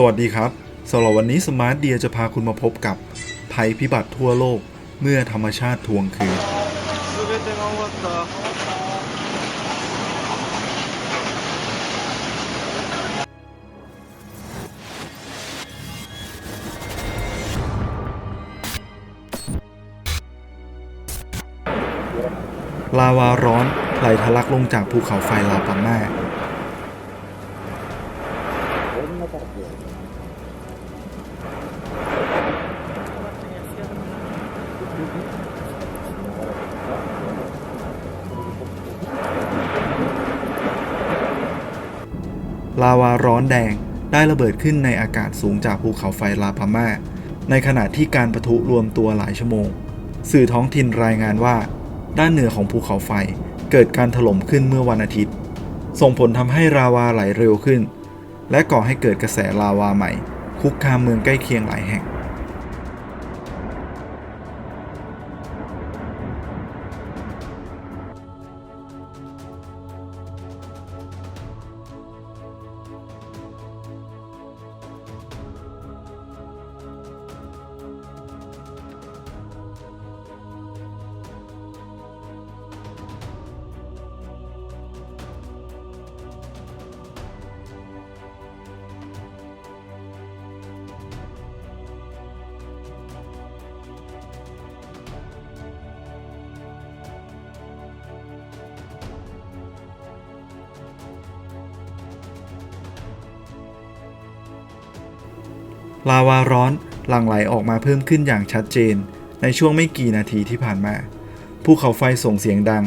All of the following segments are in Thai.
สวัสดีครับสำหรับวันนี้สมาร์ทเดียจะพาคุณมาพบกับภัยพิบัติทั่วโลกเมื่อธรรมชาติทวงคืน ลาวาร้อนไหลทะลักลงจากภูเขาไฟลาปาม่ ลาวาร้อนแดงได้ระเบิดขึ้นในอากาศสูงจากภูเขาไฟลาปาม่าในขณะที่การประทุรวมตัวหลายชั่วโมง สื่อท้องถิ่นรายงานว่า ด้านเหนือของภูเขาไฟเกิดการถล่มขึ้นเมื่อวันอาทิตย์ ส่งผลทำให้ลาวาไหลเร็วขึ้น และก่อให้เกิดกระแสลาวาใหม่ คุกคามเมืองใกล้เคียงหลายแห่ง ลาวาร้อนหลั่งไหลออกมาเพิ่มขึ้นอย่างชัดเจน ในช่วงไม่กี่นาทีที่ผ่านมา ภูเขาไฟส่งเสียงดัง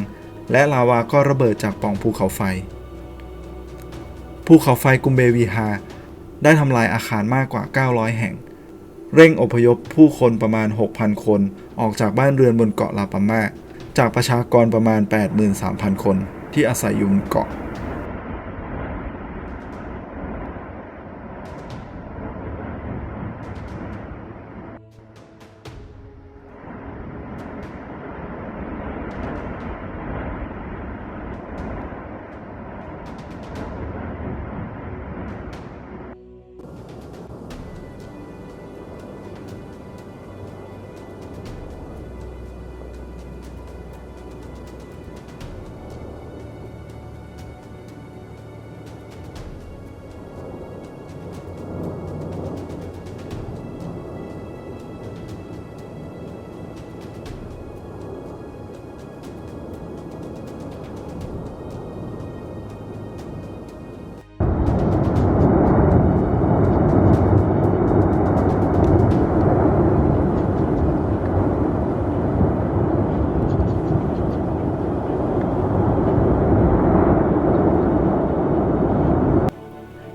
และลาวาก็ระเบิดจากปล่องภูเขาไฟ ภูเขาไฟกุมเบวีฮาได้ทำลายอาคารมากกว่า 900 แห่ง เร่งอพยพผู้คนประมาณ 6,000 คนออกจากบ้านเรือนบนเกาะลาปาม่าจากประชากรประมาณ 83,000 คนที่อาศัยอยู่บนเกาะ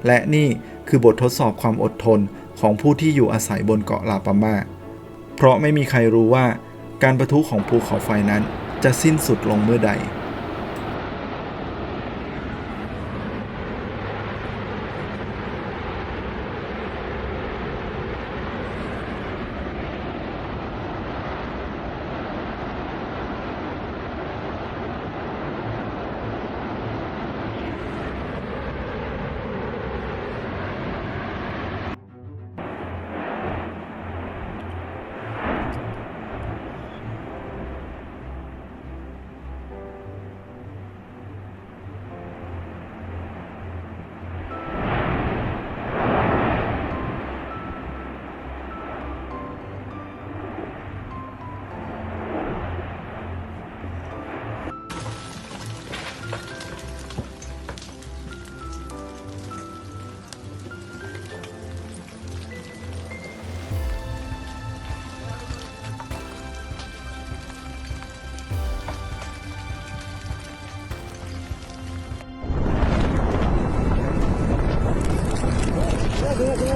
และนี่คือบททดสอบความอดทนของผู้ที่อยู่อาศัยบนเกาะลาปาม่าเพราะไม่มีใครรู้ว่าการประทุของภูเขาไฟนั้นจะสิ้นสุดลงเมื่อใด เพื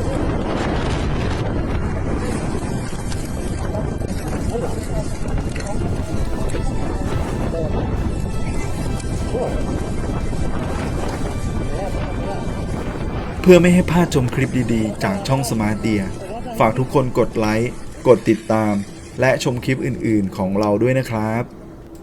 ่อไม่ให้พลาดชมคลิปดีๆ จากช่องสมาร์ทเดีย ฝากทุกคนกดไลค์ กดติดตาม และชมคลิปอื่นๆของเราด้วยนะครับ